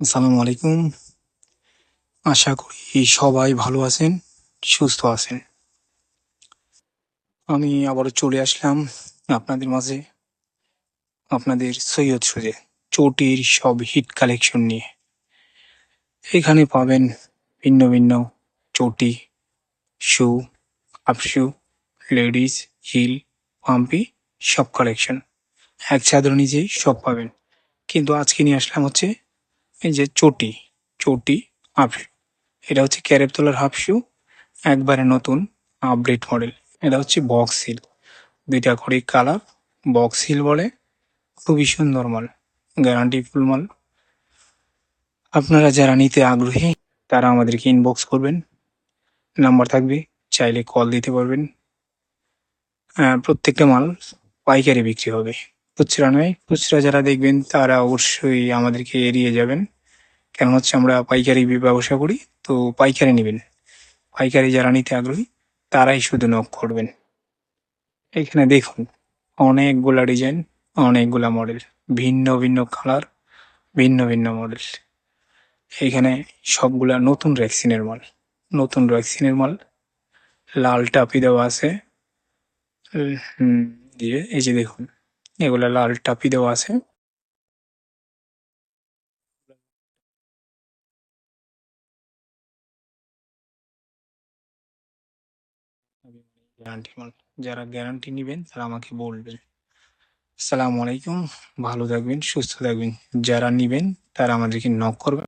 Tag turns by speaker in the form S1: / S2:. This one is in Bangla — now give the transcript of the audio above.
S1: আসসালামু আলাইকুম। আশা করি সবাই ভালো আছেন, সুস্থ আছেন। আমি আবারও চলে আসলাম আপনাদের মাঝে আপনাদের সৈয়দ সুজে চটির সব হিট কালেকশন নিয়ে। এখানে পাবেন ভিন্ন ভিন্ন চটি shoe half shoe ladies heel পাম্পি সব কালেকশন এক চাদর নিজেই সব পাবেন। কিন্তু আজকে নিয়ে আসলাম হচ্ছে এই যে চটি চটি হাফ এটা হচ্ছে ক্যারেপ তোলার হাফ শু একবারে নতুন আপডেট মডেল এটা হচ্ছে বক্স হিল দুইটা করে কালার বক্স হিল বলে। খুবই সুন্দর মাল গ্যারান্টি ফুল মাল। আপনারা যারা নিতে আগ্রহী, তারা আমাদেরকে ইনবক্স করবেন। নাম্বার থাকবে, চাইলে কল দিতে পারবেন। প্রত্যেকটা মাল পাইকারি বিক্রি হবে। খুচরা নয়, খুচরা যারা দেখবেন, তারা অবশ্যই আমাদেরকে এড়িয়ে যাবেন। কেন হচ্ছে আমরা পাইকারি ব্যবসা করি, তো পাইকারি নেবেন। পাইকারি যারা নিতে আগ্রহী, তারাই শুধু নক করবেন। এখানে দেখুন, অনেকগুলা ডিজাইন অনেকগুলা মডেল ভিন্ন ভিন্ন কালার ভিন্ন ভিন্ন মডেল এখানে সবগুলা নতুন ভ্যাকসিনের মাল, নতুন ভ্যাকসিনের মাল। লাল টাপি দেওয়া আছে। দিয়ে এই যে দেখুন, এগুলা লাল টাপি দেওয়া আছে। গ্যারান্টি যারা গ্যারান্টি নেবেন, তারা আমাকে বলবেন। আসসালামু আলাইকুম, ভালো থাকবেন, সুস্থ থাকবেন। যারা নেবেন, তারা আমাদেরকে নক করবেন।